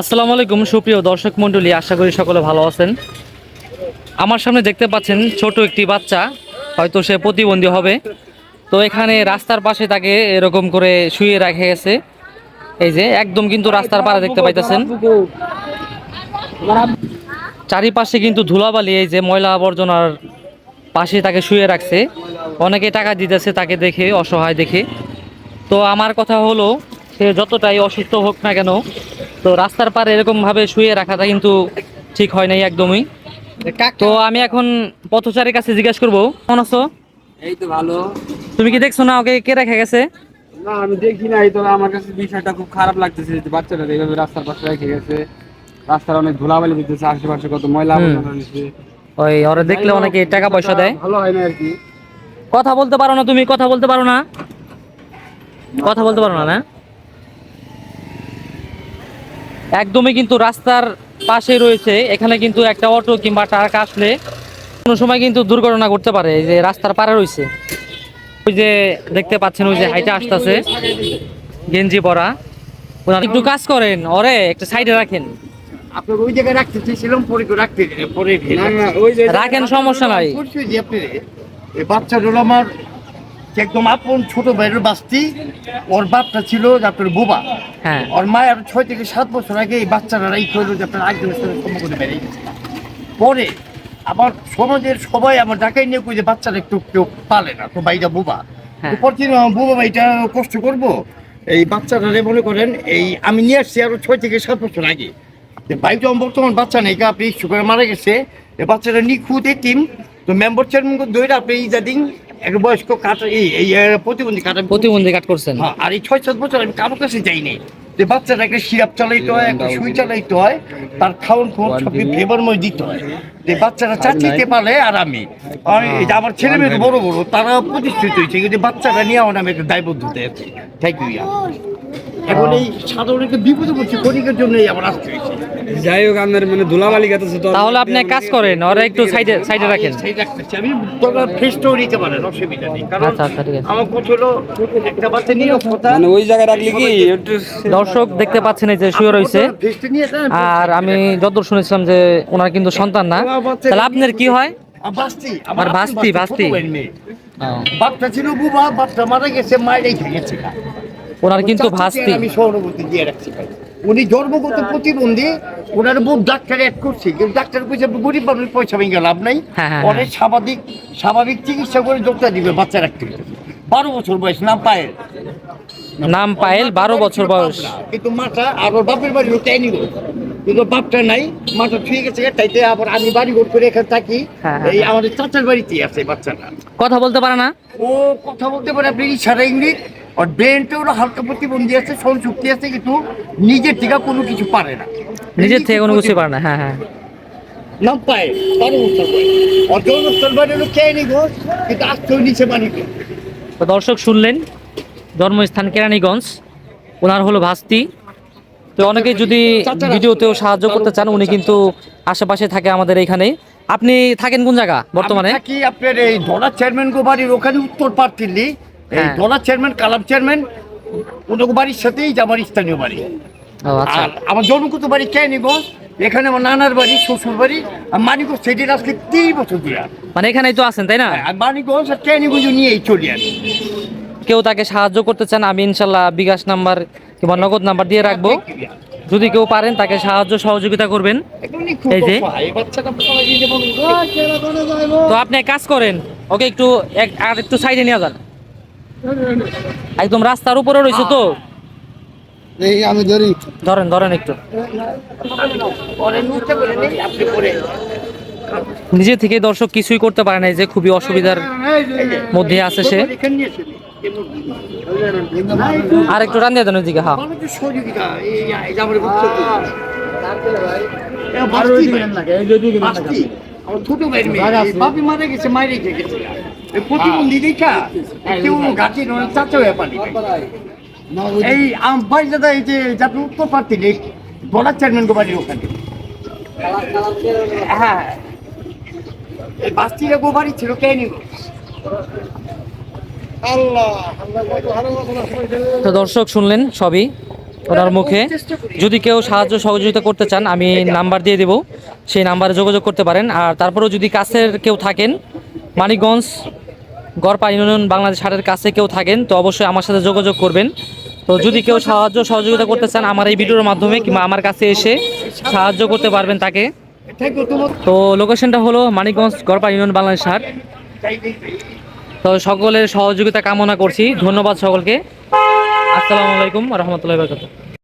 আসসালামু আলাইকুম, সুপ্রিয় দর্শক মণ্ডলী, আশা করি সকলে ভালো আছেন। আমার সামনে দেখতে পাচ্ছেন ছোট একটি বাচ্চা, হয়তো সে প্রতিবন্ধী হবে। তো এখানে রাস্তার পাশে তাকে এরকম করে শুয়ে রাখে গেছে। এই যে, একদম কিন্তু রাস্তার পাড়ে দেখতে পাইতেছেন। চারিপাশে কিন্তু ধুলাবালি, এই যে ময়লা আবর্জনার পাশে তাকে শুয়ে রাখছে। অনেকে টাকা দিতেছে তাকে দেখে, অসহায় দেখে। তো আমার কথা হলো সে যতটাই অসুস্থ হোক না কেন তো রাস্তার পারে এরকম ভাবে শুয়ে রাখাটা কিন্তু ঠিক হয় নাই একদমই। তো আমি এখন পথচারীর কাছে জিজ্ঞেস করব কেমন আছো? এই তো ভালো। তুমি কি দেখছ না ওকে কে রেখে গেছে? না আমি দেখি নাই তবে আমার কাছে বিষয়টা খুব খারাপ লাগতেছে যে বাচ্চারা এইভাবে রাস্তার পাশে রেখে গেছে। রাস্তার অনেক ধুলাবালি দিতেছে আশেপাশে কত ময়লা আবর্জনা রয়েছে। ওই ওরা দেখলে অনেকে টাকা পয়সা দেয়। ভালো হয় না আর কি। কথা বলতে পারো না তুমি কথা বলতে পারো না। কথা বলতে পারো না না? একদমই কিন্তু রাস্তার পাশে রয়েছে। এখানে কিন্তু একটা অটো কিংবা ট্রাক আসলে কোনো সময় কিন্তু দুর্ঘটনা ঘটতে পারে। এই যে রাস্তার পারে রয়েছে। ওই যে দেখতে পাচ্ছেন ওই যে হাইটে আসতেছে গেঞ্জি পরা। ওনারা একটু কাজ করেন ওরে একটা সাইডে রাখেন। রাখেন সমস্যা নাই। করছি যে আপনি এই বাচ্চাটা হলো আমার একদম আপন ছোট ভাইয়ের বাস্তি ওর বাপটা ছিল আপনার বোবা। হ্যাঁ। ওর মায়ের ছয় থেকে সাত বছর আগে এই বাচ্চারা এই করল যে আপনার সাথে সম্পর্কে বেড়ে গেছে। পরে আবার সমাজের সবাই আমার ঢাকায় নিয়ে কই যে বাচ্চারা একটু কেউ পালে না তো ভাইটা বোবা। হ্যাঁ। পরদিন বোবা ভাইটা কষ্ট করব এই বাচ্চাটা মনে করেন এই আমি নিয়ে আসছি আরও ছয় থেকে সাত বছর আগে। যে ভাইটা বর্তমান বাচ্চা নেই আপনি ইস্যু করে মারা গেছে। এই বাচ্চাটা নিখুঁত টিম তো মেম্বার চেয়ারম্যান দইরা আপনি ইজা দিন এক বয়স্ক কাটা এই এই প্রতিবন্ধী কাটা প্রতিবন্ধী কাট করছেন? হ্যাঁ, আর এই ছয় সাত বছর আমি কারও কাছে যাইনি যে বাচ্চাটা একটা সিরাপ চালাইতে হয় একটা সুই চালাইতে হয় তার খাওয়ান খাওয়ান সব ফ্লেভারময় দিতে হয়। যে বাচ্চারা চাচিতে পারে আর আমি। আর এই যে আমার ছেলে মেয়ে বড় বড় তারা প্রতিষ্ঠিত হয়েছে। কিন্তু বাচ্চাটা নিয়ে আমার আমি একটা দায়বদ্ধতা আছে। থ্যাংক ইউ এখন এই সাধারণ একটা বিপদে পড়ছি ক্ষণিকের জন্যই আমার আসতে হয়েছে। যাই হোক আপনার মানে ধুলাবালি গাতেছে তো তাহলে আপনি এক কাজ করেন ওরা একটু সাইডে সাইডে রাখেন। রাখতেছি। আমি তোমরা ফেসটাও নিতে পারেন অসুবিধা নেই। কারণ আচ্ছা আচ্ছা ঠিক আছে। আমার কথা হলো একটা বাচ্চা নিয়ে কথা মানে ওই জায়গায় রাখলে কি একটু দর্শক দেখতে পাচ্ছেন এই যে শুয়ে রয়েছে। আর আমি যতদূর শুনেছিলাম যে ওনার কিন্তু সন্তান না। তাহলে আপনার কি হয়? বাস্তি আমার বাপটা ছিল বুবা বাপটা মারা গেছে গেছে ওনার কিন্তু ভাস্তি। আমি সহানুভূতি দিয়ে রাখছি ভাই। উনি জন্মগত প্রতিবন্ধী ওনার বহু ডাক্তার অ্যাড করছে। কিন্তু ডাক্তার পয়সা গরিব মানুষ পয়সা ভেঙে লাভ নাই। হ্যাঁ, হ্যাঁ, অনেক স্বাভাবিক স্বাভাবিক চিকিৎসা করে ডক্টর দিবে বাচ্চা রাখতে। বারো বছর বয়স নাম পায়ের নাম পায়েল বারো বছর বয়স। কিন্তু মাটা আর ওর বাপের বাড়ি ওটাই নিব কিন্তু বাপটা নাই মাটা ঠিক আছে তাইতে আবার আমি বাড়ি ঘর করে এখানে থাকি। হ্যাঁ, হ্যাঁ, এই হ্যাঁ। আমাদের চাচার বাড়িতেই আছে বাচ্চাটা। কথা বলতে পারে না? ও কথা বলতে পারে আপনি ইশারা ইঙ্গিত আর ব্রেনটা ওরা হালকা প্রতিবন্ধী আছে সন শক্তি আছে কিন্তু নিজের থেকে কোনো কিছু পারে না। নিজের থেকে কোনো কিছু পারে না হ্যাঁ হ্যাঁ। নাম পায় বারো বছর বয়স আর জন্মস্থল বাড়ি হলো কেনি ঘোষ কিন্তু আসতে নিচে মানিক দর্শক শুনলেন জন্মস্থান কেরানীগঞ্জ ওনার হলো ভাস্তি। তো অনেকে যদি ভিডিওতেও সাহায্য করতে চান উনি কিন্তু আশেপাশে থাকে আমাদের এখানে। আপনি থাকেন কোন জায়গা বর্তমানে? থাকি আপনার এই ডলার চেয়ারম্যান গো বাড়ির ওখানে উত্তর পার্থিল্লি। এই হ্যাঁ। চেয়ারম্যান কালাম চেয়ারম্যান ওনার বাড়ির সাথেই যে আমার স্থানীয় বাড়ি। আচ্ছা। আর আমার জন্মগত বাড়ি কেনিগঞ্জ এখানে আমার নানার বাড়ি শ্বশুর বাড়ি আর মানিকগঞ্জ সেটির আজকে তিন বছর ধরে। মানে এখানেই তো আছেন তাই না? আর মানিকগঞ্জ আর কেনিগঞ্জ নিয়েই চলি আমি। কেউ তাকে সাহায্য করতে চান আমি ইনশাল্লাহ বিকাশ নাম্বার কিংবা নগদ নাম্বার দিয়ে রাখব। যদি কেউ পারেন তাকে সাহায্য সহযোগিতা করবেন। এই যে। তো আপনি কাজ করেন ওকে একটু আর একটু সাইডে নিয়ে যান। একদম রাস্তার উপরে রয়েছে তো এই আমি ধরি ধরেন ধরেন একটু। নিজে থেকে দর্শক কিছুই করতে পারে না যে খুবই অসুবিধার মধ্যে আছে সে। আর একটু রান দিয়ে দেন ওইদিকে হ্যাঁ ছোট মারা গেছে, মায়ের গেছে। এই প্রতিবন্ধী দেখা, কেউ গাছে চাচা হয়ে পানি এই আম দাদা এই যে যাতে উত্তর পারতি নেই বলার চেয়ারম্যান গো ওখানে। হ্যাঁ। এই বাস্তিরা গো ছিল কে নিব তো দর্শক শুনলেন সবই ওনার মুখে। যদি কেউ সাহায্য সহযোগিতা করতে চান আমি নাম্বার দিয়ে দেব। সেই নাম্বারে যোগাযোগ করতে পারেন। আর তারপরেও যদি কাছের কেউ থাকেন মানিকগঞ্জ গড়পা ইউনিয়ন বাংলাদেশ হাটের কাছে কেউ থাকেন, তো অবশ্যই আমার সাথে যোগাযোগ করবেন। তো যদি কেউ সাহায্য সহযোগিতা করতে চান আমার এই ভিডিওর মাধ্যমে কিংবা আমার কাছে এসে সাহায্য করতে পারবেন তাকে। তো লোকেশনটা হলো মানিকগঞ্জ গড়পা ইউনিয়ন বাংলাদেশ হাট। তো সকলের সহযোগিতা কামনা করছি। ধন্যবাদ সকলকে। আসসালামু আলাইকুম রহমতুল্লাহ বরকাতুহ।